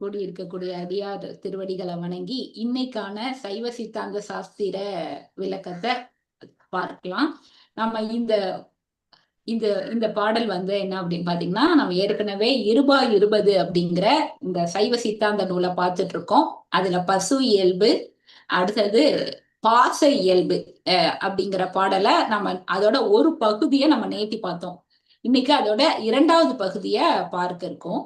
கூடி இருக்கக்கூடிய அடியார் திருவடிகளை வணங்கி இன்னைக்கான சைவ சித்தாந்த சாஸ்திர விளக்கத்தை பார்க்கலாம். நம்ம இந்த இந்த இந்த பாடல் வந்து என்ன அப்படின்னு பாத்தீங்கன்னா நம்ம ஏற்கனவே இருபா இருபது அப்படிங்கிற இந்த சைவ சித்தாந்த நூலை பார்த்துட்டு இருக்கோம் அதுல பசு இயல்பு அடுத்தது பாச இயல்பு அப்படிங்கிற பாடலை நம்ம அதோட ஒரு பகுதியை நம்ம நேர்த்தி பார்த்தோம். இன்னைக்கு அதோட இரண்டாவது பகுதியை பார்க்க இருக்கோம்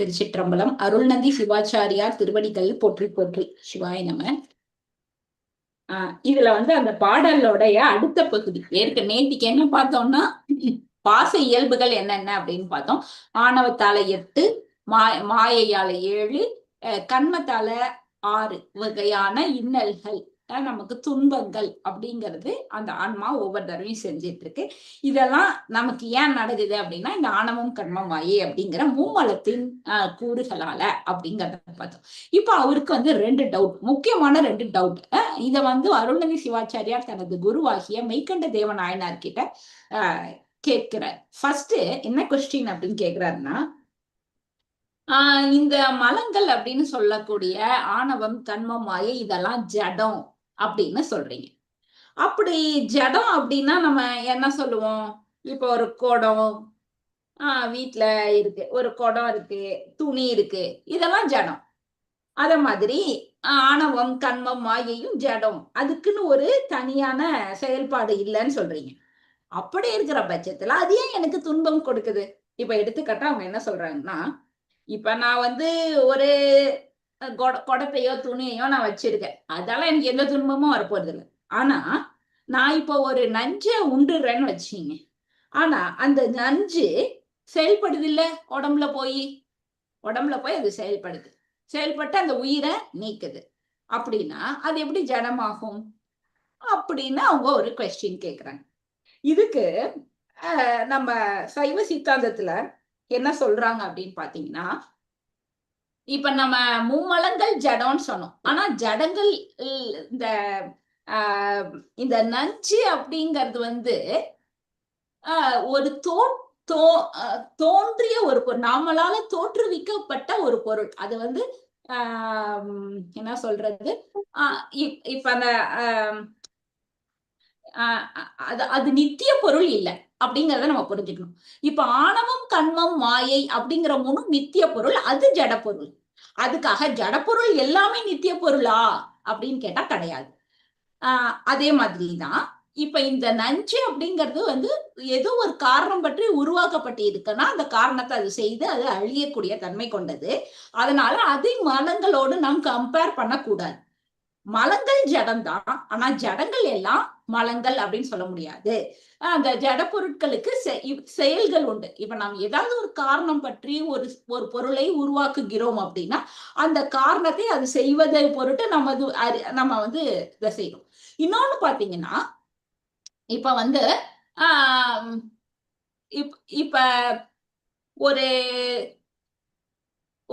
திருச்சிற்றம்பலம். அருள்நந்தி சிவாச்சாரியார் திருவடிகள் போற்றி போற்றி. சிவாய நம. ஆஹ் இதுல வந்து அந்த பாடலோடைய அடுத்த பகுதி. ஏற்க நேத்திக்கு என்ன பார்த்தோம்னா பாச இயல்புகள் என்னென்ன அப்படின்னு பார்த்தோம். ஆணவத்தால எட்டு மா மாயையால ஏழு கண்மத்தால ஆறு வகையான இன்னல்கள். நமக்கு துன்பங்கள் அப்படிங்கிறது அந்த ஆன்மா ஒவ்வொரு தடவையும் செஞ்சிட்டு இருக்கு இதெல்லாம் நமக்கு ஏன் நடக்குது அப்படின்னா இந்த ஆணவம் கன்மம்மாயே அப்படிங்கிற மூமலத்தின் கூறுகளால அப்படிங்கறத பார்த்தோம். இப்ப அவருக்கு வந்து ரெண்டு டவுட் முக்கியமான ரெண்டு டவுட் இத வந்து அருள்நதி சிவாச்சாரியார் தனது குருவாகிய மெய்கண்ட தேவ நாயனார் கிட்ட கேட்கிறார். ஃபர்ஸ்ட் என்ன கொஸ்டின் அப்படின்னு கேக்குறாருன்னா ஆஹ் இந்த மலங்கள் அப்படின்னு சொல்லக்கூடிய ஆணவம் கண்மம் இதெல்லாம் ஜடம் அப்படின்னு சொல்றீங்க. அப்படி ஜடம் அப்படின்னா நம்ம என்ன சொல்லுவோம்? இப்போ ஒரு குடம் ஆஹ் வீட்டுல இருக்கு. ஒரு குடம் இருக்கு துணி இருக்கு. இதெல்லாம் ஜடம். அத மாதிரி ஆணவம் கண்மம் மாயையும் ஜடம். அதுக்குன்னு ஒரு தனியான செயல்பாடு இல்லைன்னு சொல்றீங்க. அப்படி இருக்கிற பட்சத்துல அது ஏன் எனக்கு துன்பம் கொடுக்குது? இப்ப எடுத்துக்கட்டா அவங்க என்ன சொல்றாங்கன்னா இப்ப நான் வந்து ஒரு குடத்தையோ துணியையோ நான் வச்சிருக்கேன். அதால எனக்கு எந்த துன்பமும் வரப்போறது இல்லை ஆனா நான் இப்போ ஒரு நஞ்சை உண்டுறேன்னு வச்சுங்க ஆனா அந்த நஞ்சு செயல்படுது இல்ல உடம்புல போய்? உடம்புல போய் அது செயல்படுது. செயல்பட்டு அந்த உயிரை நீக்குது. அப்படின்னா அது எப்படி ஜனமாகும்? அப்படின்னு அவங்க ஒரு கொஸ்டின் கேக்குறாங்க. இதுக்கு நம்ம சைவ சித்தாந்தத்துல என்ன சொல்றாங்க அப்படின்னு பாத்தீங்கன்னா இப்ப நம்ம மும்மலங்கள் ஜடம்னு சொன்னோம். ஆனா ஜடங்கள் இந்த இந்த நஞ்சு அப்படிங்கிறது வந்து ஒரு தோ தோ தோன்றிய ஒரு பொருள். நாமளால தோற்றுவிக்கப்பட்ட ஒரு பொருள். அது வந்து என்ன சொல்றது? இப்ப அந்த அது அது நித்திய பொருள் இல்லை அப்படிங்கிறத நம்ம புரிஞ்சுக்கணும். இப்ப ஆணவம் கண்மம் மாயை அப்படிங்கிற மூணு நித்திய பொருள் அது ஜட பொருள். அதுக்காக ஜடப்பொருள் எல்லாமே நித்திய பொருளா? அப்படின்னு கேட்டா கிடையாது. ஆஹ் அதே மாதிரிதான். இப்ப இந்த நஞ்சு அப்படிங்கிறது வந்து ஏதோ ஒரு காரணம் பற்றி உருவாக்கப்பட்டு இருக்குன்னா அந்த காரணத்தை அது செய்து அது அழியக்கூடிய தன்மை கொண்டது. அதனால அதை மதங்களோடு நாம் கம்பேர் பண்ணக்கூடாது. மலங்கள் ஜடம்தான். ஆனா ஜடங்கள் எல்லாம் மலங்கள் அப்படின்னு சொல்ல முடியாது. அந்த ஜட பொருட்களுக்கு செயல்கள் உண்டு. இப்ப நாம் ஏதாவது ஒரு காரணம் பற்றி ஒரு ஒரு பொருளை உருவாக்குகிறோம் அப்படின்னா அந்த காரணத்தை அது செய்வதை பொருட்டு நம்ம நம்ம வந்து இதை செய்யணும். இன்னொன்னு பாத்தீங்கன்னா இப்ப வந்து ஆஹ் இப்ப ஒரு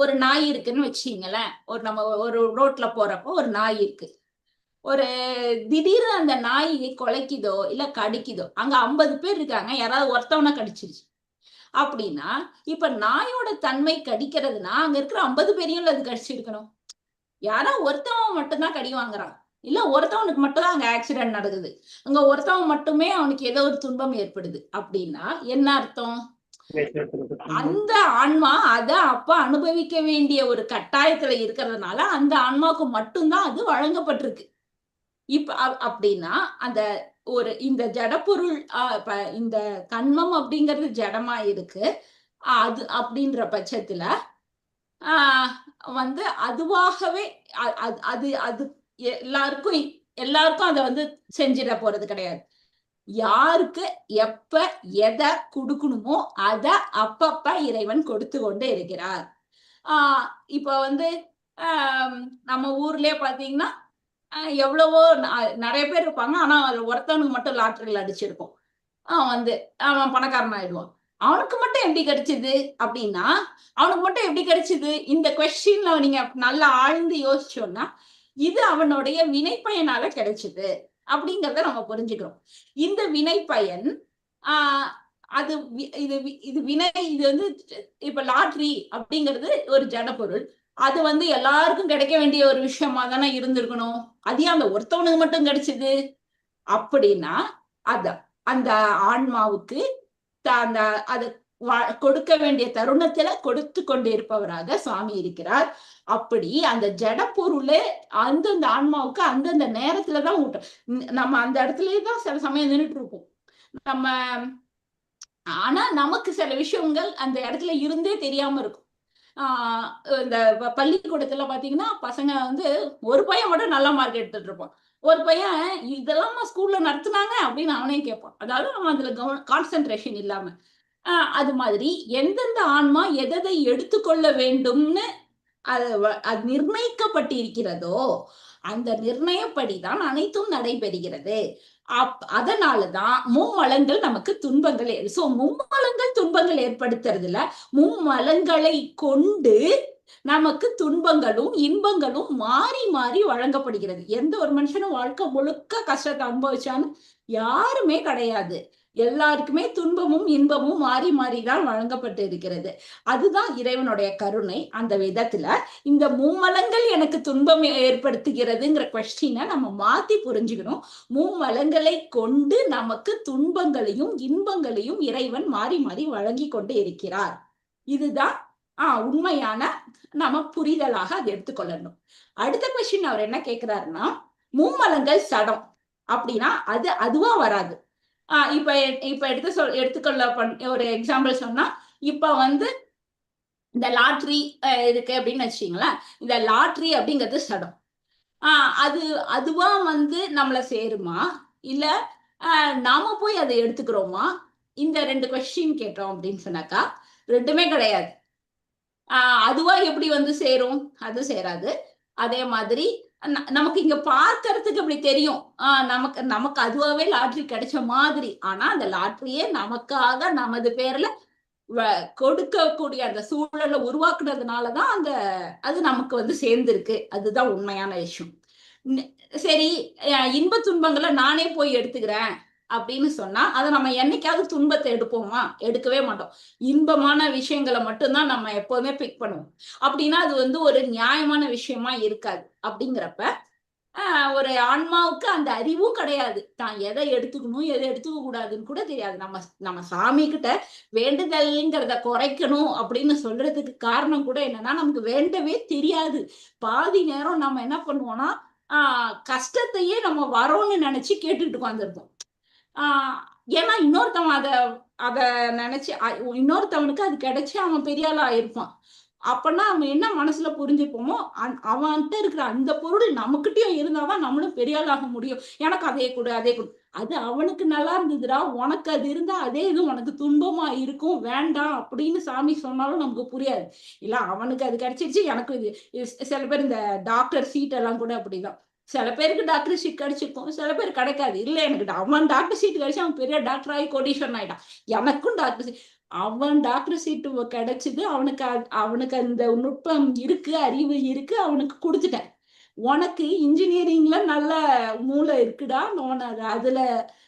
ஒரு நாய் இருக்குன்னு வச்சுங்களேன் ஒரு நம்ம ஒரு ரோட்ல போறப்போ ஒரு நாய் இருக்கு. ஒரு திடீர்னு அந்த நாய் கொலைக்குதோ இல்ல கடிக்குதோ அங்க ஐம்பது பேர் இருக்காங்க. யாராவது ஒருத்தவனை கடிச்சிருச்சு. அப்படின்னா இப்ப நாயோட தன்மை கடிக்கிறதுனா அங்க இருக்கிற ஐம்பது பேரையும் அது கடிச்சிருக்கணும். யாரா ஒருத்தவன் மட்டும்தான் கடி வாங்குறான். இல்ல ஒருத்தவனுக்கு மட்டும்தான் அங்க ஆக்சிடென்ட் நடக்குது. அங்க ஒருத்தவன் மட்டுமே அவனுக்கு ஏதோ ஒரு துன்பம் ஏற்படுது. அப்படின்னா என்ன அர்த்தம்? அந்த ஆன்மா அத அப்ப அனுபவிக்க வேண்டிய ஒரு கட்டாயத்துல இருக்கிறதுனால அந்த ஆன்மாவுக்கு மட்டும்தான் அது வழங்கப்பட்டிருக்கு. இப்ப அப்படின்னா அந்த ஒரு இந்த ஜடப்பொருள் இந்த கண்மம் அப்படிங்கிறது ஜடமா இருக்கு. அது அப்படின்ற பட்சத்துல ஆஹ் வந்து அதுவாகவே அது அது எல்லாருக்கும் எல்லாருக்கும் அதை வந்து செஞ்சிட போறது கிடையாது. யாருக்கு எப்ப எதை கொடுக்கணுமோ அத அப்பப்ப இறைவன் கொடுத்து கொண்டு இருக்கிறார். ஆஹ் இப்ப வந்து நம்ம ஊர்லயே பாத்தீங்கன்னா எவ்வளவோ நிறைய பேர் இருப்பாங்க. ஆனா அதுல ஒருத்தவனுக்கு மட்டும் லாட்டரியில் அடிச்சிருக்கும் அவன் வந்து அவன் பணக்காரன் ஆயிடுவான். அவனுக்கு மட்டும் எப்படி கிடைச்சது அப்படின்னா அவனுக்கு மட்டும் எப்படி கிடைச்சது? இந்த கொஸ்டின்ல நீங்க நல்லா ஆழ்ந்து யோசிச்சோம்னா இது அவனுடைய வினைப்பயனால கிடைச்சது. அப்படிங்கிறத நம்ம புரிஞ்சுக்கிறோம். இந்த வினை பயன் ஆஹ் அது இது இது வினை இது வந்து இப்ப லாட்ரி அப்படிங்கிறது ஒரு ஜட பொருள் அது வந்து எல்லாருக்கும் கிடைக்க வேண்டிய ஒரு விஷயமா தானே இருந்திருக்கணும். அது ஏன் அந்த ஒருத்தவனுக்கு மட்டும் கிடைச்சது? அப்படின்னா அத அந்த ஆன்மாவுக்கு த- அந்த அது கொடுக்க வேண்டிய தருணத்துல கொடுத்து கொண்டு இருப்பவராக சுவாமி இருக்கிறார். அப்படி அந்த ஜட பொருளே அந்தந்த ஆன்மாவுக்கு அந்தந்த நேரத்துலதான் ஊட்டும். நம்ம அந்த இடத்துலயே தான் சில சமயம் நின்றுட்டு இருப்போம் நம்ம ஆனா நமக்கு சில விஷயங்கள் அந்த இடத்துல இருந்தே தெரியாம இருக்கும். ஆஹ் இந்த ப- பள்ளிக்கூடத்துல பாத்தீங்கன்னா பசங்க வந்து ஒரு பையன் மட்டும் நல்ல மார்க் எடுத்துட்டு இருப்பான். ஒரு பையன் இதெல்லாம் ஸ்கூல்ல நடத்துனாங்க அப்படின்னு அவனே கேட்பான் அதாவது அவன் அதுல கான்சென்ட்ரேஷன் இல்லாம. அது மாதிரி எந்தெந்த ஆன்மா எதை எடுத்துக்கொள்ள வேண்டும்னு அது அது நிர்ணயிக்கப்பட்டிருக்கிறதோ அந்த நிர்ணயப்படிதான் அனைத்தும் நடைபெறுகிறது. அப் அதனாலதான் மும்மலங்கள் நமக்கு துன்பங்கள் சோ மும்மலங்கள் துன்பங்கள் ஏற்படுத்துறதுல மும்மலங்களை கொண்டு நமக்கு துன்பங்களும் இன்பங்களும் மாறி மாறி வழங்கப்படுகிறது. எந்த ஒரு மனுஷனும் வாழ்க்கை முழுக்க கஷ்டத்தை அனுபவிச்சான்னு யாருமே கிடையாது. எல்லாருக்குமே துன்பமும் இன்பமும் மாறி மாறி தான் வழங்கப்பட்டு இருக்கிறது. அதுதான் இறைவனுடைய கருணை அந்த விதத்துல. இந்த மும்மலங்கள் எனக்கு துன்பம் ஏற்படுத்துகிறதுங்கிற கொஸ்டினை நம்ம மாத்தி புரிஞ்சுக்கணும். மும்மலங்களை கொண்டு நமக்கு துன்பங்களையும் இன்பங்களையும் இறைவன் மாறி மாறி வழங்கி கொண்டு இருக்கிறார். இதுதான் ஆஹ் உண்மையான நம்ம புரிதலாக அதை எடுத்துக்கொள்ளணும். அடுத்த கொஸ்டின் அவர் என்ன கேக்குறாருன்னா மும்மலங்கள் சடம் அப்படின்னா அது அதுவா வராது. ஆஹ் இப்ப இப்ப எடுத்து சொல் எடுத்துக்கொள்ள பண் ஒரு எக்ஸாம்பிள் சொன்னா இப்ப வந்து இந்த லாட்ரி இருக்கு அப்படின்னு வச்சுங்களேன் இந்த லாட்ரி அப்படிங்கிறது சடம். ஆஹ் அது அதுவா வந்து நம்மள சேருமா? இல்ல நாம போய் அதை எடுத்துக்கிறோமா? இந்த ரெண்டு கொஸ்டின் கேட்டோம் அப்படின்னு சொன்னாக்கா ரெண்டுமே கிடையாது. ஆஹ் அதுவா எப்படி வந்து சேரும்? அது சேராது. அதே மாதிரி ந- நமக்கு இங்க பார்க்கறதுக்கு அப்படி தெரியும். ஆஹ் நமக்கு நமக்கு அதுவாவே லாட்ரி கிடைச்ச மாதிரி. ஆனா அந்த லாட்ரியே நமக்காக நமது பேர்ல வ- கொடுக்கக்கூடிய அந்த சூழலை உருவாக்குனதுனாலதான் அந்த அது நமக்கு வந்து சேர்ந்திருக்கு. அதுதான் உண்மையான விஷயம். சரி இன்ப துன்பங்களை நானே போய் எடுத்துக்கிறேன். அப்படின்னு சொன்னா அதை நம்ம என்னைக்காவது துன்பத்தை எடுப்போமா? எடுக்கவே மாட்டோம். இன்பமான விஷயங்களை மட்டும்தான் நம்ம எப்போதுமே பிக் பண்ணுவோம். அப்படின்னா அது வந்து ஒரு நியாயமான விஷயமா இருக்காது. அப்படிங்கிறப்ப ஒரு ஆன்மாவுக்கு அந்த அறிவும் கிடையாது. தான் எதை எடுத்துக்கணும் எதை எடுத்துக்க கூடாதுன்னு கூட தெரியாது. நம்ம நம்ம சாமி கிட்ட வேண்டுதல்ங்கிறத குறைக்கணும் அப்படின்னு சொல்றதுக்கு காரணம் கூட என்னன்னா நமக்கு வேண்டவே தெரியாது. பாதி நேரம் நம்ம என்ன பண்ணுவோம்னா ஆஹ் கஷ்டத்தையே நம்ம வரோம்னு நினைச்சு கேட்டுட்டு உட்காந்துருப்போம் ஏன்னா இன்னொருத்தவன் அத அத நினைச்சு இன்னொருத்தவனுக்கு அது கிடைச்சி அவன் பெரிய ஆளா இருப்பான் அப்பன்னா அவன் என்ன மனசுல புரிஞ்சுப்போமோ அந்- அவன்கிட்ட இருக்கிற அந்த பொருள் நமக்கிட்டயும் இருந்தாதான் நம்மளும் பெரிய ஆளாக முடியும். எனக்கு அதே கொடு அதே கொடு. அது அவனுக்கு நல்லா இருந்ததுடா உனக்கு அது இருந்தா அதே இது உனக்கு துன்பமா இருக்கும் வேண்டாம் அப்படின்னு சாமி சொன்னாலும் நமக்கு புரியாது. இல்ல அவனுக்கு அது கிடைச்சிருச்சு எனக்கு இது இது சில பேர் இந்த டாக்டர் சீட் எல்லாம் கூட அப்படிதான். சில பேருக்கு டாக்டர் சீட் கிடைச்சிருக்கும் சில பேர் கிடைக்காது. இல்லை எனக்கு அவன் டாக்டர் சீட் கிடைச்சி அவன் பெரிய டாக்டர் ஆகி கோடீஸ்வரன் ஆயிட்டான். எனக்கும் டாக்டர் சீட் அவன் டாக்டர் சீட்டு கிடைச்சது அவனுக்கு அவனுக்கு அந்த நுட்பம் இருக்கு அறிவு இருக்கு அவனுக்கு கொடுத்துட்டேன். உனக்கு இன்ஜினியரிங்ல நல்ல மூளை இருக்குடா உன அதுல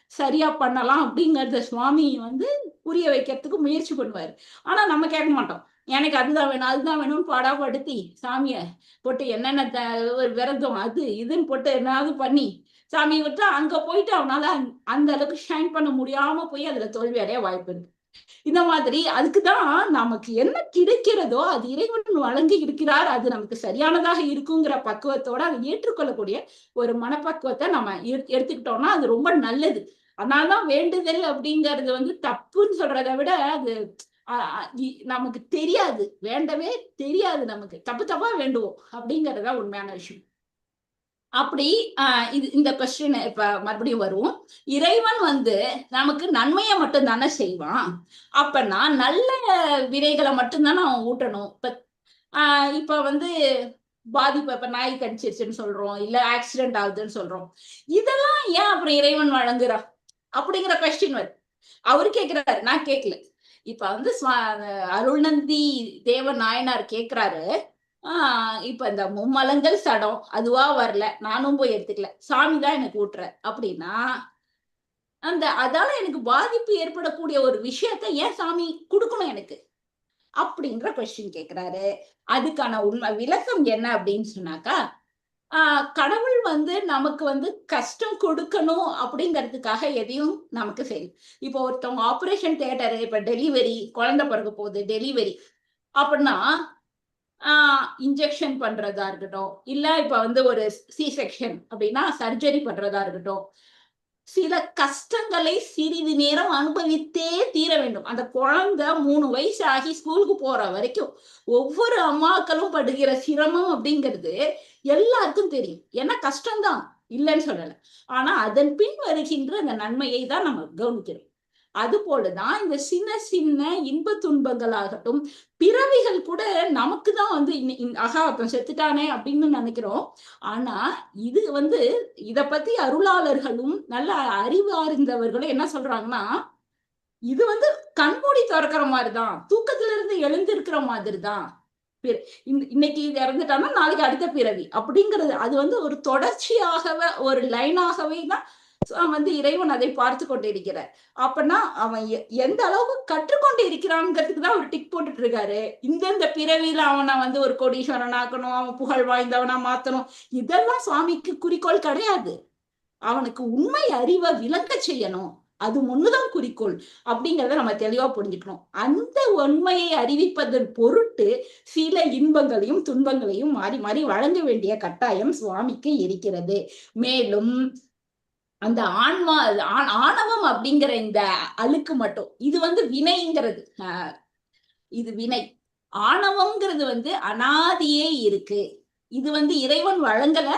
சரியா பண்ணலாம் அப்படிங்கறத சுவாமி வந்து புரிய வைக்கிறதுக்கு முயற்சி பண்ணுவாரு. ஆனா நம்ம கேட்க மாட்டோம். எனக்கு அதுதான் வேணும் அதுதான் வேணும்னு பாடாப்படுத்தி சாமிய போட்டு என்னென்ன த- ஒரு விரதம் அது இதுன்னு போட்டு என்னாவது பண்ணி சாமி விட்டு அங்க போயிட்டு அவனால அந்த- அளவுக்கு ஷைன் பண்ண முடியாம போய் அதுல தோல்வி அடைய வாய்ப்பு இருக்கு. இந்த மாதிரி அதுக்குதான் நமக்கு என்ன கிடைக்கிறதோ அது இறைவன் வழங்கி இருக்கிறார் அது நமக்கு சரியானதாக இருக்குங்கிற பக்குவத்தோட அதை ஏற்றுக்கொள்ளக்கூடிய ஒரு மனப்பக்குவத்தை நம்ம எடுத்துக்கிட்டோம்னா அது ரொம்ப நல்லது. அதனாலதான் வேண்டுதல் அப்படிங்கிறது வந்து தப்புன்னு சொல்றதை விட அது நமக்கு தெரியாது. வேண்டவே தெரியாது நமக்கு. தப்பு தப்பா வேண்டுவோம் அப்படிங்கறதுதான் உண்மையான விஷயம். அப்படி ஆஹ் இது இந்த கொஸ்டின் இப்ப மறுபடியும் வருவோம். இறைவன் வந்து நமக்கு நன்மையை மட்டும் தானே செய்வான். அப்பனா நல்ல விதைகளை மட்டும்தானே அவன் ஊட்டணும். இப்ப ஆஹ் இப்ப வந்து பாதிப்பு இப்ப நாய் கடிச்சிருச்சுன்னு சொல்றோம். இல்ல ஆக்சிடென்ட் ஆகுதுன்னு சொல்றோம். இதெல்லாம் ஏன் அப்புறம் இறைவன் வழங்குறா? அப்படிங்கிற கொஸ்டின் வருது. அவரு கேக்குறாரு. நான் கேட்கல இப்ப வந்து அருள்நந்தி தேவ நாயனார் கேக்குறாரு. ஆஹ் இப்ப இந்த மும்மலங்கள் சடம் அதுவா வரல நானும் போய் எடுத்துக்கல சாமி தான் எனக்கு ஊட்டுற அப்படின்னா அந்த அதால எனக்கு பாதிப்பு ஏற்படக்கூடிய ஒரு விஷயத்த ஏன் சாமி கொடுக்கணும் எனக்கு? அப்படின்ற கொஸ்டின் கேக்குறாரு. அதுக்கான உண்மை விளக்கம் என்ன அப்படின்னு சொன்னாக்கா கடவுள் வந்து நமக்கு வந்து கஷ்டம் கொடுக்கணும் அப்படிங்கிறதுக்காக எதையும் நமக்கு செய்யும் இப்போ ஒருத்தவங்க ஆப்ரேஷன் தியேட்டரு இப்ப டெலிவரி குழந்தை பிறக்க போகுது டெலிவரி அப்படின்னா இன்ஜெக்ஷன் பண்றதா இருக்கட்டும் இல்ல இப்ப வந்து ஒரு சி செக்ஷன் அப்படின்னா சர்ஜரி பண்றதா இருக்கட்டும் சில கஷ்டங்களை சிறிது நேரம் அனுபவித்தே தீர வேண்டும். அந்த குழந்தை மூணு வயசு ஆகி ஸ்கூலுக்கு போற வரைக்கும் ஒவ்வொரு அம்மாக்களும் படுகிற சிரமம் அப்படிங்கிறது எல்லாருக்கும் தெரியும். ஏன்னா கஷ்டம்தான். இல்லைன்னு சொல்லலை. ஆனா அதன் பின் வருகின்ற அந்த நன்மையை தான் நம்ம கவனிக்கிறோம். அது போலதான் இந்த சின்ன சின்ன இன்ப துன்பங்களாகட்டும் பிறவிகள் கூட நமக்கு தான் வந்து அகா அப்ப செத்துட்டானே அப்படின்னு நினைக்கிறோம். ஆனா இது வந்து இத பத்தி அருளாளர்களும் நல்ல அறிவு அறிந்தவர்களும் என்ன சொல்றாங்கன்னா இது வந்து கண்மூடி திறக்கிற மாதிரிதான் தூக்கத்துல இருந்து எழுந்திருக்கிற மாதிரி தான் இன்னைக்கு இது இறந்துட்டான்னா நாளைக்கு அடுத்த பிறவி அப்படிங்கிறது அது வந்து ஒரு தொடர்ச்சியாகவே ஒரு லைனாகவே தான் வந்து இறைவன் அதை பார்த்து கொண்டு இருக்கிறார் அப்பனா அவன் எந்த அளவுக்கு கற்றுக்கொண்டு இருக்கிறான்ங்கிறதுக்கு தான் அவர் டிக் போட்டுட்டு இருக்காரு இந்தந்த பிறவியில அவனை வந்து ஒரு கோடீஸ்வரன் ஆக்கணும் அவன் புகழ் வாய்ந்தவனா மாத்தணும் இதெல்லாம் சுவாமிக்கு குறிக்கோள் கிடையாது. அவனுக்கு உண்மை அறிவை விளக்க செய்யணும். அது ஒண்ணுதான் குறிக்கோள். அப்படிங்கிறத நம்ம தெளிவா புரிஞ்சுக்கணும். அந்த உண்மையை அறிவிப்பதன் பொருட்டு சில இன்பங்களையும் துன்பங்களையும் மாறி மாறி வழங்க வேண்டிய கட்டாயம் சுவாமிக்கு இருக்கிறது. மேலும் அந்த ஆன்மா ஆணவம் அப்படிங்கிற இந்த அழுக்கு மட்டும். இது வந்து வினைங்கிறது. இது வினை. ஆணவம்ங்கிறது வந்து அனாதியே இருக்கு. இது வந்து இறைவன் வழங்கல.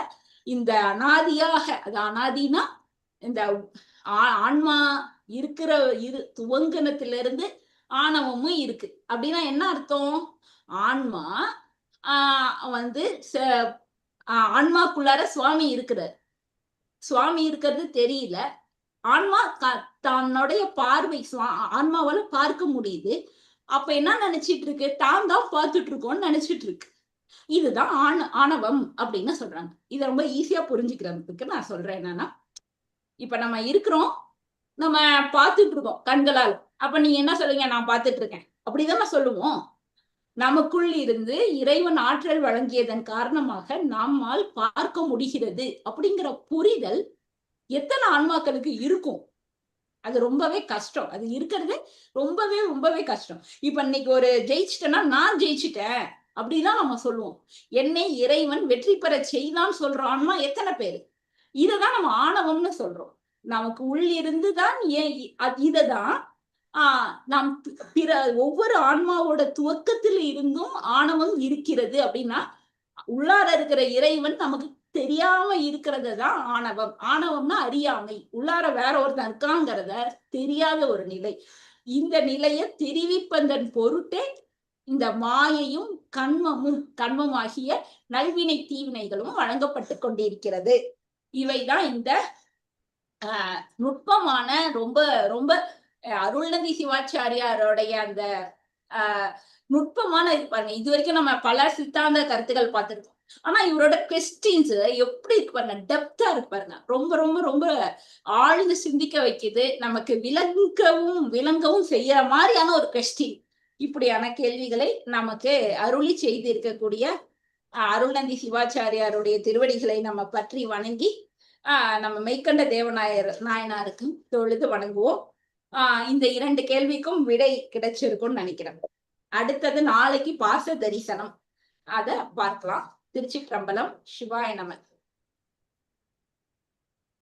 இந்த அனாதியாக அது அனாதினா இந்த ஆன்மா இருக்கிற இரு துவங்கனத்திலிருந்து ஆணவமும் இருக்கு. அப்படின்னா என்ன அர்த்தம்? ஆன்மா ஆஹ் வந்து ஆன்மாக்குள்ளார சுவாமி இருக்கிறார். சுவாமி இருக்கிறது தெரியல. ஆன்மா தன்னுடைய பார்வை ஆன்மாவால பார்க்க முடியுது. அப்ப என்ன நினைச்சிட்டு இருக்கு? தான் தான் பார்த்துட்டு இருக்கோம்னு நினைச்சிட்டு இருக்கு. இதுதான் ஆண ஆணவம் அப்படின்னு சொல்றாங்க. இதை ரொம்ப ஈஸியா புரிஞ்சுக்கிறதுக்கு நான் சொல்றேன் என்னன்னா இப்ப நம்ம இருக்கிறோம் நம்ம பார்த்துட்டு இருக்கோம் கண்களால். அப்ப நீங்க என்ன சொல்லுங்க நான் பார்த்துட்டு இருக்கேன். அப்படிதான் சொல்லுவோம். நமக்குள் இருந்து இறைவன் ஆற்றல் வழங்கியதன் காரணமாக நம்மால் பார்க்க முடிகிறது அப்படிங்கிற புரிதல் எத்தனை ஆன்மாக்களுக்கு இருக்கும்? அது ரொம்பவே கஷ்டம். அது இருக்கிறது ரொம்பவே ரொம்பவே கஷ்டம். இப்ப இன்னைக்கு ஒரு ஜெயிச்சிட்டேன்னா நான் ஜெயிச்சிட்டேன் அப்படிதான் நம்ம சொல்லுவோம். என்னை இறைவன் வெற்றி பெற செய்தான்னு சொல்றான்மா எத்தனை பேரு? இததான் நம்ம ஆணவம்னு சொல்றோம். நமக்கு உள்ளிருந்து தான் ஏன் இததான் ஆஹ் நாம் பிற ஒவ்வொரு ஆன்மாவோட துவக்கத்தில் இருந்தும் ஆணவம் இருக்கிறது அப்படின்னா உள்ளார இருக்கிற இறைவன் நமக்கு தெரியாம இருக்கிறது தான் ஆணவம். ஆணவம்னா அறியாமை. உள்ளார வேற ஒருத்தன் இருக்காங்கிறத தெரியாத ஒரு நிலை. இந்த நிலையை தெரிவிப்பந்தன் பொருட்டே இந்த மாயையும் கண்மமும் கண்மமாகிய நல்வினை தீவினைகளும் வழங்கப்பட்டு கொண்டிருக்கிறது. இவைதான் இந்த ஆஹ் நுட்பமான ரொம்ப ரொம்ப அருள்நதி சிவாச்சாரியாரோடைய அந்த ஆஹ் நுட்பமான இது பாருங்க. இது வரைக்கும் நம்ம பல சித்தாந்த கருத்துக்கள் பார்த்துருக்கோம். ஆனா இவரோட கொஸ்டின்ஸ் எப்படி இருக்கு பாருங்க? டெப்தா இருக்கு பாருங்க. ரொம்ப ரொம்ப ரொம்ப ஆழ்ந்து சிந்திக்க வைக்குது. நமக்கு விளங்கவும் விளங்கவும் செய்யற மாதிரியான ஒரு கொஸ்டின் இப்படியான கேள்விகளை நமக்கு அருளி செய்து இருக்கக்கூடிய அருள்நந்தி சிவாச்சாரியாருடைய திருவடிகளை நம்ம பற்றி வணங்கி ஆஹ் நம்ம மெய்கண்ட தேவநாயர் நாயனாருக்கும் தொழுது வணங்குவோம். ஆஹ் இந்த இரண்டு கேள்விக்கும் விடை கிடைச்சிருக்கும்னு நினைக்கிறேன். அடுத்தது நாளைக்கு பாச தரிசனம் அத பார்க்கலாம். திருச்சி பிரம்பலம் சிவாய நமன்